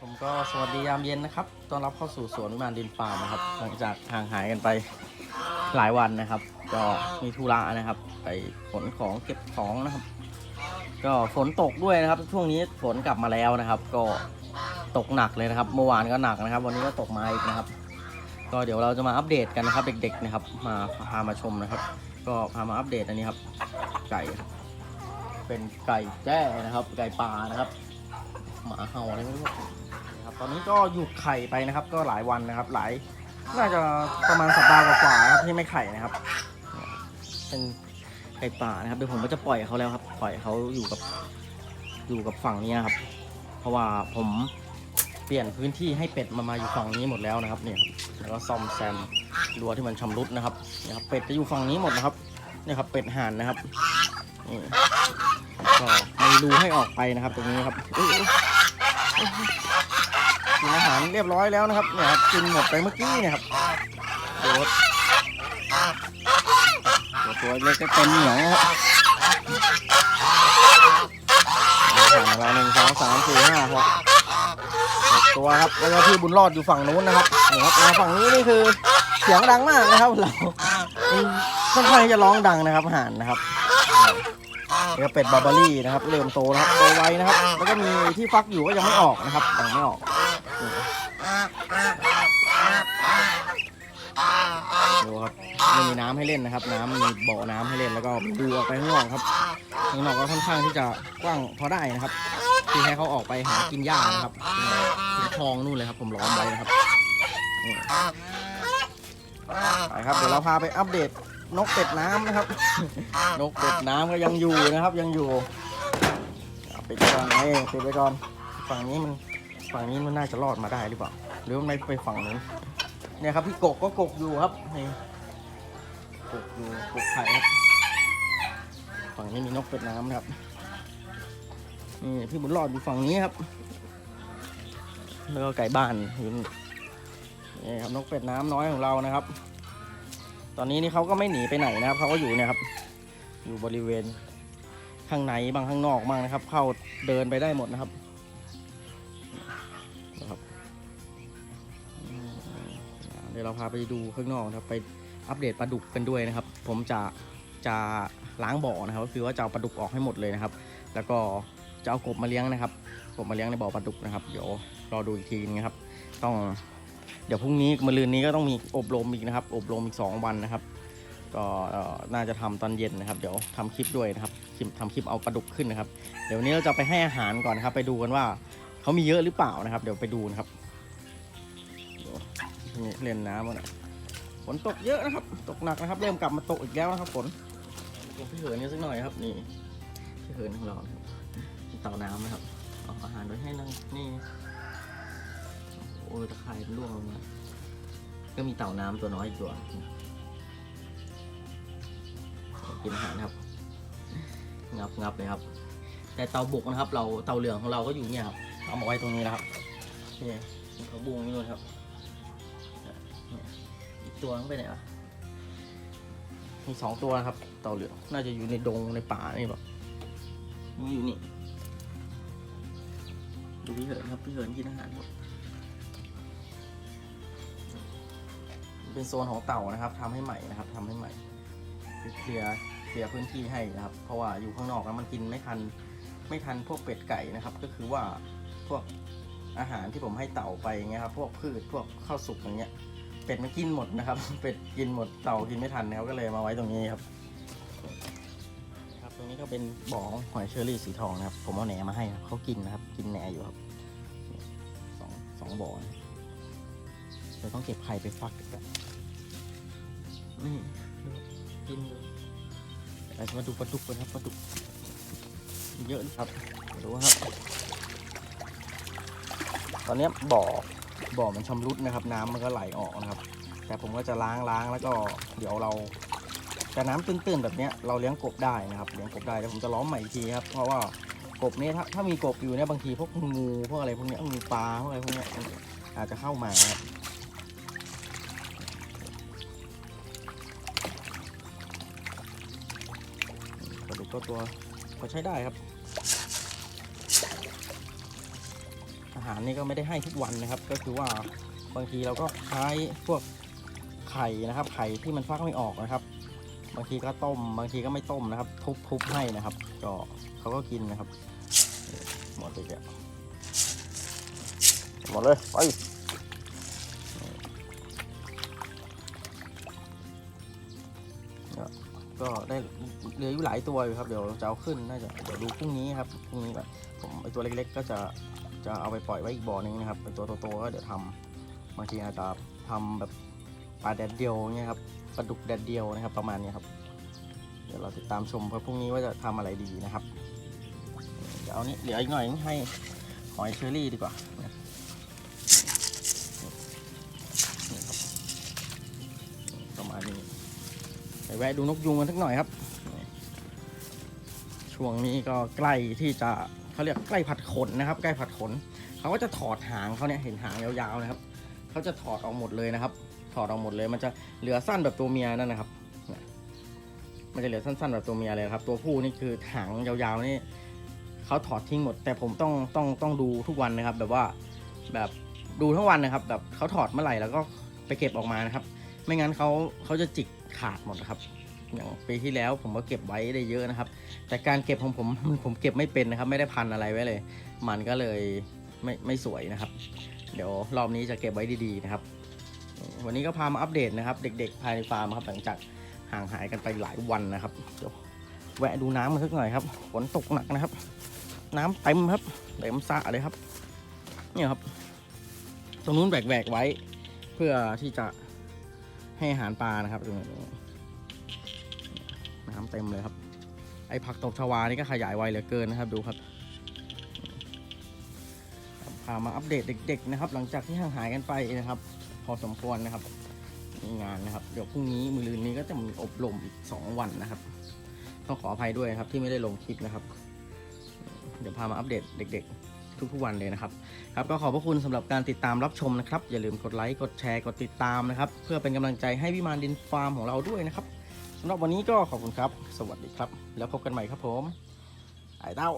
ผมก็สวัสดียามเย็นนะครับต้อนรับเข้าสู่สวนวิมานดินฟาร์มนะครับ หลังจากห่างหายกันไปหลายวันนะครับ ก็มีธุระนะครับ ไปขนของเก็บของนะครับ ก็ฝนตกด้วยนะครับ ช่วงนี้ฝนกลับมาแล้วนะครับ ก็ตกหนักเลยนะครับ เมื่อวานก็หนักนะครับ วันนี้ก็ตกมาอีกนะครับ ก็เดี๋ยวเราจะมาอัปเดตกันนะครับ เด็ก ๆ นะครับ มาพามาชมนะครับ ก็พามาอัปเดตอันนี้ครับ ไก่ครับเป็นไก่แจ้นะครับ ไก่ป่านะครับ หมาเห่าอะไรไม่รู้นะครับ ตอนนี้ก็หยุดไข่ไปนะครับ ก็หลายวันนะครับ หลายน่าจะประมาณสัปดาห์กว่าๆครับที่ไม่ไข่นะครับ เป็นไก่ป่านะครับเดี๋ยวผมก็จะปล่อยเขาแล้วครับ ปล่อยเขาอยู่กับอยู่กับฝั่งนี้ครับ เพราะว่าผมเปลี่ยนพื้นที่ให้เป็ดมามาอยู่ฝั่งนี้หมดแล้วนะครับเนี่ยแล้วก็ซ่อมแซมรั้วที่มันชำรุดนะครับเนี่ยครับเป็ดจะอยู่ฝั่งนี้หมดนะครับเนี่ยครับเป็ดห่านนะครับนี่ก็มีรูให้ออกไปนะครับ ตรงนี้ครับ กินอาหารเรียบร้อยแล้วนะครับเนี่ยครับกินหมดไปเมื่อกี้เนี่ยครับตัวตัวเล็กก็เต็มเหนียวครับอาหารของเราหนึ่งสองสามสี่ห้าหกตัวครับแล้วก็พี่บุญรอดอยู่ฝั่งนู้นนะครับเนี่ยครับมาฝั่งนี้นี่คือเสียงดังมากนะครับเราค่อนข้างจะร้องดังนะครับห่านนะครับนี่ก็เป็ดบาร์บารี่นะครับเริ่มโตนะครับโตไวนะครับ แล้วก็มีที่ฟักอยู่ก็ยังไม่ออกนะครับยังไม่ออก ดูครับไม่มีน้ำให้เล่นนะครับ น้ำมีบ่อน้ำให้เล่นแล้วก็ดูออกไปข้างนอกครับข้างนอกก็ค่อนข้างที่จะกว้างพอได้นะครับคือให้เขาออกไปหากินหญ้านะครับถึงคลองนู่นเลยครับ ผมล้อมไว้นะครับไปครับเดี๋ยวเราพาไปอัปเดตนกเป็ดน้ำนะครับ นกเป็ดน้ำก็ยังอยู่นะครับ ยังอยู่เปิดไว้ก่อนเอ้ปิดไว้ก่อนฝั่งนี้มัน ฝั่งนี้มันน่าจะรอดมาได้หรือเปล่า หรือมันไม่ไปฝั่งนู้นเนี่ยครับพี่กกก็กกอยู่ครับนี่กกอยู่กกไข่ครับฝั่งนี้มีนกเป็ดน้ำนะครับนี่พี่บุญรอดอยู่ฝั่งนี้ครับแล้วก็ไก่บ้านอยู่นี่ครับนกเป็ดน้ำน้อยของเรานะครับ ตอนนี้นี่เขาก็ไม่หนีไปไหนนะครับเขาก็อยู่เนี่ยครับ อยู่บริเวณข้างในบางข้างนอกบ้างนะครับ เข้าเดินไปได้หมดนะครับ ดี๋ยวเราพาไปดูข้างนอกนะครับไปอัปเดตปลาดุกกันด้วยนะครับ ผมจะจะล้างบ่อนะครับก็คือว่าจะเอาปลาดุกออกให้หมดเลยนะครับ แล้วก็จะเอากบมาเลี้ยงนะครับกบมาเลี้ยงในบ่อปลาดุกนะครับเดี๋ยวรอดูอีกทีนะครับ ต้องเดี๋ยวพรุ่งนี้มะรืนนี้ก็ต้องมีอบรมอีกนะครับ อบรมอีก 2 วันนะครับ ก็น่าจะทำตอนเย็นนะครับ เดี๋ยวทำคลิปด้วยนะครับคลิปทำคลิปเอาปลาดุกขึ้นนะครับ เดี๋ยววันนี้เราจะไปให้อาหารก่อนนะครับ ไปดูกันว่าเขามีเยอะหรือเปล่านะครับ เดี๋ยวไปดูนะครับ นี่เล่นน้ำกันนะฝนตกเยอะนะครับ ตกหนักนะครับ เริ่มกลับมาตกอีกแล้วนะครับฝนพี่เหินนี่สักหน่อยครับ นี่พี่เหินของเราเต่าน้ำนะครับเอาอาหารไว้ให้นั่งนี่โอ้ยตะไคร่มันร่วงลงมาก็มีเต่าน้ำตัวน้อยอีกตัวกินอาหารครับ งับงับเลยครับ แต่เต่าบุกนะครับ เราเต่าเหลืองของเราก็อยู่เนี่ยครับเอามาไว้ตรงนี้นะครับนี่เขาบุงนี่นู่นครับ อีกตัวมันไปไหนอะมีสองตัวนะครับ เต่าเหลืองน่าจะอยู่ในดงในป่านี่แบบนี่อยู่นี่ดูพี่เหินครับพี่เหินกินอาหารครับเป็นโซนของเต่านะครับทำให้ใหม่นะครับทำให้ใหม่คือเคลียร์เคลียร์พื้นที่ให้นะครับ เพราะว่าอยู่ข้างนอกแล้วมันกินไม่ทันไม่ทันพวกเป็ดไก่นะครับ ก็คือว่าพวกอาหารที่ผมให้เต่าไปอย่างเงี้ยครับ พวกพืชพวกข้าวสุกอย่างเงี้ย เป็ดมันกินหมดนะครับ เป็ดกินหมดเต่ากินไม่ทันนะครับก็เลยมาไว้ตรงนี้ครับ ครับตรงนี้ก็เป็นบ่อหอยเชอรี่สีทองนะครับ ผมเอาแหนมาให้เขากินนะครับ กินแหนอยู่ครับสองสองบ่อนะเราต้องเก็บไข่ไปฟักกันนี่กินเลยเราจะมาดูปลาดุกกันครับปลาดุกเยอะครับดูครับ ตอนนี้บ่อ บ่อมันชำรุดนะครับ น้ำมันก็ไหลออกนะครับ แต่ผมก็จะล้างล้างแล้วก็เดี๋ยวเราแต่น้ำตื้นๆแบบเนี้ยเราเลี้ยงกบได้นะครับเลี้ยงกบได้แต่ผมจะล้อมใหม่อีกทีครับ เพราะว่ากบเนี่ยถ้าถ้ามีกบอยู่เนี่ยบางทีพวกงูพวกอะไรพวกเนี้ยงูปลาพวกอะไรพวกเนี้ยอาจจะเข้ามาครับปลาดุกก็ตัวพอใช้ได้ครับ อาหารนี่ก็ไม่ได้ให้ทุกวันนะครับ ก็คือว่าบางทีเราก็ใช้พวกไข่นะครับ ไข่ที่มันฟักไม่ออกนะครับ บางทีก็ต้ม บางทีก็ไม่ต้มนะครับ ทุบทุบให้นะครับ ก็เขาก็กินนะครับ หมดเลยแกหมดเลยไปก็ได้เหลืออยู่หลายตัวอยู่ครับ เดี๋ยวจะเอาขึ้นน่าจะเดี๋ยวดูพรุ่งนี้ครับพรุ่งนี้ก่อนผมไอตัวเล็กๆ ก็จะ จะเอาไปปล่อยไว้อีกบ่อนึงนะครับไอตัวโตๆก็เดี๋ยวทำบางทีอาจจะทำแบบปลาแดดเดียวเงี้ยครับปลาดุกแดดเดียวนะครับ ประมาณนี้ครับ เดี๋ยวเราติดตามชมเพราะพรุ่งนี้ว่าจะทำอะไรดีนะครับเดี๋ยวเอานี้เหลืออีกหน่อยให้หอยเชอรี่ดีกว่าประมาณนี้ไปแวะดูนกยุงกันสักหน่อยครับ ช่วงนี้ก็ใกล้ที่จะ เขาเรียกใกล้ผัดขนนะครับ ใกล้ผัดขนเขาก็จะถอดหางเขาเนี่ยเห็นหางยาวๆนะครับเขาจะถอดออกหมดเลยนะครับ ถอดออกหมดเลย มันจะเหลือสั้นแบบตัวเมียนั่นนะครับมันจะเหลือสั้นๆแบบตัวเมียเลยครับ ตัวผู้นี่คือหางยาวๆนี่เขาถอดทิ้งหมด แต่ผมต้องต้องต้องดูทุกวันนะครับ แบบว่าแบบดูทั้งวันนะครับ แบบเขาถอดเมื่อไหร่แล้วก็ไปเก็บออกมานะครับ ไม่งั้นเขาเขาจะจิกขาดหมดนะครับ อย่างปีที่แล้วผมก็เก็บไว้ได้เยอะนะครับ แต่การเก็บของผมผมเก็บไม่เป็นนะครับ ไม่ได้พันอะไรไว้เลย มันก็เลยไม่ไม่สวยนะครับ เดี๋ยวรอบนี้จะเก็บไว้ดีๆนะครับ วันนี้ก็พามาอัปเดตนะครับ เด็ก ๆ ภายในฟาร์มครับหลังจากห่างหายกันไปหลายวันนะครับเดี๋ยวแวะดูน้ำมาสักหน่อยครับฝนตกหนักนะครับ น้ำเต็มครับเต็มสระเลยครับเนี่ยครับ ตรงนู้นแหวกๆไว้ เพื่อที่จะให้อาหารปลานะครับตรงนี้ น้ำเต็มเลยครับ ไอ้ผักตบชวานี่ก็ขยายไวเหลือเกินนะครับดูครับพามาอัปเดตเด็ก ๆ นะครับ หลังจากที่ห่างหายกันไปนะครับ พอสมควรนะครับมีงานนะครับ เดี๋ยวพรุ่งนี้มือรืนนี้ก็จะมีอบรมอีก2วันนะครับต้องขออภัยด้วยครับที่ไม่ได้ลงคลิปนะครับ เดี๋ยวพามาอัปเดตเด็ก ๆทุกๆวันเลยนะครับครับ ก็ขอบพระคุณสำหรับการติดตามรับชมนะครับ อย่าลืมกดไลค์ กดแชร์ กดติดตามนะครับ เพื่อเป็นกำลังใจให้วิมานดินฟาร์มของเราด้วยนะครับ สำหรับวันนี้ก็ขอบคุณครับ สวัสดีครับ แล้วพบกันใหม่ครับผมไอ้เต้า